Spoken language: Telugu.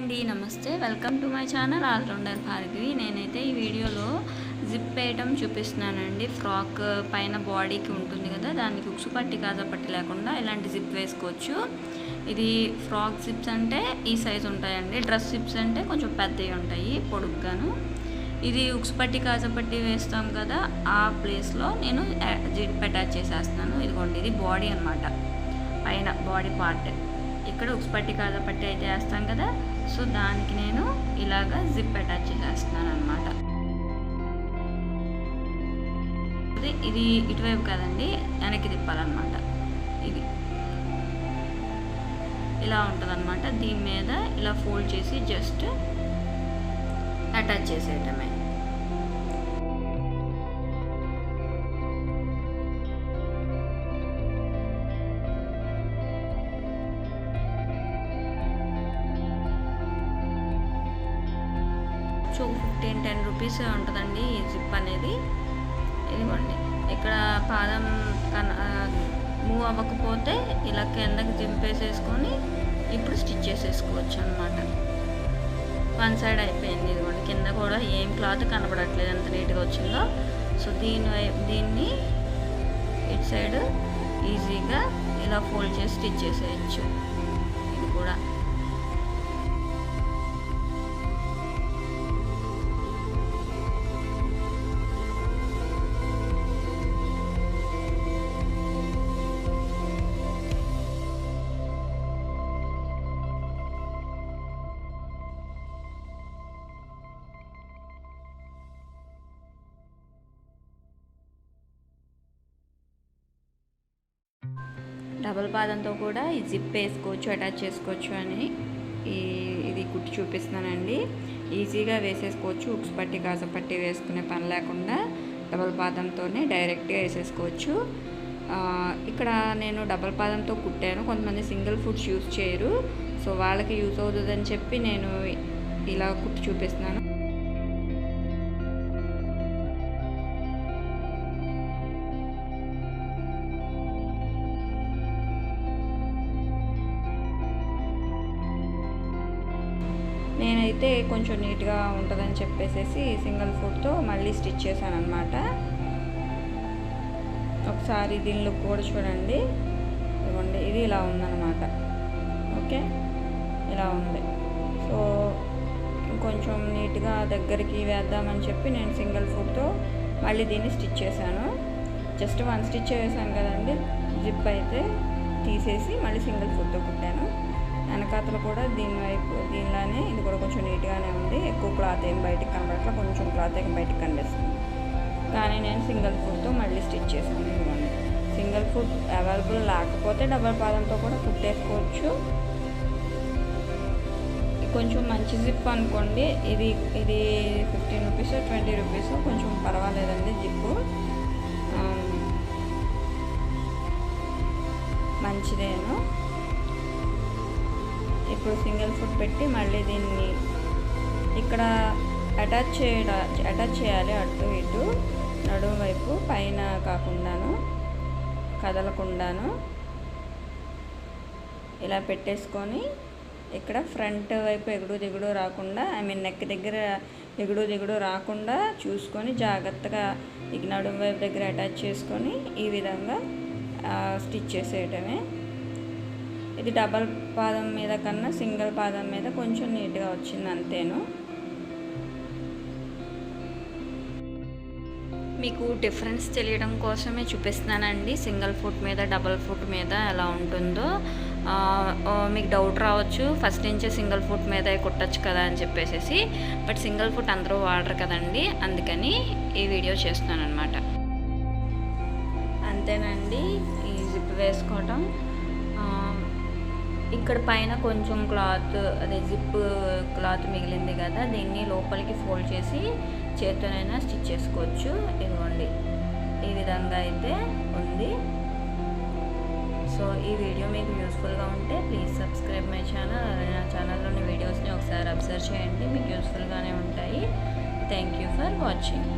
అండి నమస్తే. Welcome to my channel all rounder Bhargavi. నేనైతే ఈ వీడియోలో జిప్ వేయటం చూపిస్తున్నానండి. ఫ్రాక్ పైన బాడీకి ఉంటుంది కదా దానికి ఉక్సు పట్టి కాజా పట్టి లేకుండా ఇలాంటి జిప్ వేసుకోవచ్చు. ఇది ఫ్రాక్ జిప్స్ అంటే ఈ సైజ్ ఉంటాయండి. డ్రెస్ జిప్స్ అంటే కొంచెం పెద్దవి ఉంటాయి పొడుగ్గాను. ఇది ఉక్సు పట్టి కాజా పట్టి వేస్తాం కదా ఆ ప్లేస్లో నేను జిప్ అటాచ్ చేసేస్తున్నాను. ఇదిగోండి ఇది బాడీ అనమాట పైన బాడీ పార్ట్. ఇక్కడ ఉక్స్ పట్టి పట్టి అయితే వేస్తాం కదా సో దానికి నేను ఇలాగా జిప్ అటాచ్ చేస్తున్నాను అనమాట ఇది ఇటువైపు కదండి వెనక్కి తిప్పాలన్నమాట. ఇది ఇలా ఉంటుందనమాట దీని మీద ఇలా ఫోల్డ్ చేసి జస్ట్ అటాచ్ చేసేయటమే. సో ఫిఫ్టీన్ టెన్ రూపీస్ ఉంటుందండి ఈ జిప్ అనేది. ఇదిగోండి ఇక్కడ పాదం కన మూవ్ అవ్వకపోతే ఇలా కిందకి దింపేసేసుకొని ఇప్పుడు స్టిచ్ చేసేసుకోవచ్చు అనమాట వన్ సైడ్ అయిపోయింది ఇదిగోండి కింద కూడా ఏం క్లాత్ కనబడట్లేదు ఎంత నీట్గా వచ్చిందో. సో దీని దీన్ని ఇటు సైడ్ ఈజీగా ఇలా ఫోల్డ్ చేసి స్టిచ్ చేసేయచ్చు. ఇది కూడా. డబల్ పాదంతో కూడా ఈ జిప్ వేసుకోవచ్చు అటాచ్ చేసుకోవచ్చు అని ఈ ఇది కుట్టి చూపిస్తున్నానండి. ఈజీగా వేసేసుకోవచ్చు ఉక్స్ పట్టి కాస పట్టి వేసుకునే పని లేకుండా డబల్ పాదంతోనే డైరెక్ట్గా వేసేసుకోవచ్చు. ఇక్కడ నేను డబల్ పాదంతో కుట్టాను. కొంతమంది సింగిల్ ఫుడ్స్ యూజ్ చేయరు. సో వాళ్ళకి యూస్ అవుతుందని చెప్పి నేను ఇలా కుట్టి చూపిస్తున్నాను. నేనైతే కొంచెం నీట్గా ఉంటుందని చెప్పేసి సింగిల్ ఫుడ్తో మళ్ళీ స్టిచ్ చేశాను అనమాట ఒకసారి దీని లుక్ కూడా చూడండి. ఇవ్వండి ఇది ఇలా ఉందన్నమాట. ఓకే? ఇలా ఉంది. సో కొంచెం నీట్గా దగ్గరికి వేద్దామని చెప్పి నేను సింగిల్ ఫుడ్తో మళ్ళీ దీన్ని స్టిచ్ చేశాను. జస్ట్ వన్ స్టిచ్ వేసాను కదండి. జిప్ అయితే తీసేసి మళ్ళీ సింగిల్ ఫుడ్తో కుట్టాను. వెనకాతలు కూడా దీని వైపు దీనిలానే ఇది కూడా కొంచెం నీట్గానే ఉంది. ఎక్కువ క్లాత్ ఏం బయటికి కనబడట్లా కొంచెం క్లాత్ ఏం బయటికి కనిపిస్తుంది. కానీ నేను సింగిల్ ఫుడ్తో మళ్ళీ స్టిచ్ చేశాను. ఇదిగోండి సింగిల్ ఫుడ్ అవైలబుల్ లేకపోతే డబల్ పాదంతో కూడా కుట్టేసుకోవచ్చు కొంచెం మంచి జిప్ అనుకోండి. ఇది ఇది ఫిఫ్టీన్ రూపీస్ ట్వంటీ రూపీస్ కొంచెం పర్వాలేదండి జిప్పు. మంచిదేను. ఇప్పుడు సింగిల్ ఫుడ్ పెట్టి మళ్ళీ దీన్ని ఇక్కడ అటాచ్ చేయడా అటాచ్ చేయాలి అటు ఇటు నడుము వైపు పైన కాకుండాను కదలకుండాను. ఇలా పెట్టేసుకొని ఇక్కడ ఫ్రంట్ వైపు ఎగుడు దిగుడు రాకుండా ఐ మీన్ నెక్ దగ్గర ఎగుడు దిగుడు రాకుండా చూసుకొని జాగ్రత్తగా ఇక నడుము వైపు దగ్గర అటాచ్ చేసుకొని ఈ విధంగా స్టిచ్ చేసేయటమే. ఇది డబల్ పాదం మీద కన్నా సింగిల్ పాదం మీద కొంచెం నీట్గా వచ్చింది అంతేను. మీకు డిఫరెన్స్ తెలియడం కోసమే చూపిస్తున్నానండి. సింగిల్ ఫుట్ మీద డబల్ ఫుట్ మీద ఎలా ఉంటుందో. మీకు డౌట్ రావచ్చు. ఫస్ట్ నుంచే సింగిల్ ఫుట్ మీద కుట్టచ్చు కదా అని చెప్పేసి బట్ సింగిల్ ఫుట్ అందరూ వాడరు కదండి. అందుకని ఈ వీడియో చేస్తున్నాను అనమాట అంతేనండి. ఈ జిప్ వేసుకోవటం ఇక్కడ పైన కొంచెం క్లాత్ అదే జిప్ క్లాత్ మిగిలింది కదా దీన్ని లోపలికి ఫోల్డ్ చేసి చేతితోనైనా స్టిచ్ చేసుకోవచ్చు. ఇదిగోండి. ఈ విధంగా అయితే ఉంది. సో ఈ వీడియో మీకు యూస్ఫుల్గా ఉంటే ప్లీజ్ సబ్స్క్రైబ్ మై ఛానల్. నా ఛానల్లోని వీడియోస్ని ఒకసారి అబ్జర్వ్ చేయండి. మీకు యూస్ఫుల్గానే ఉంటాయి. Thank you for watching.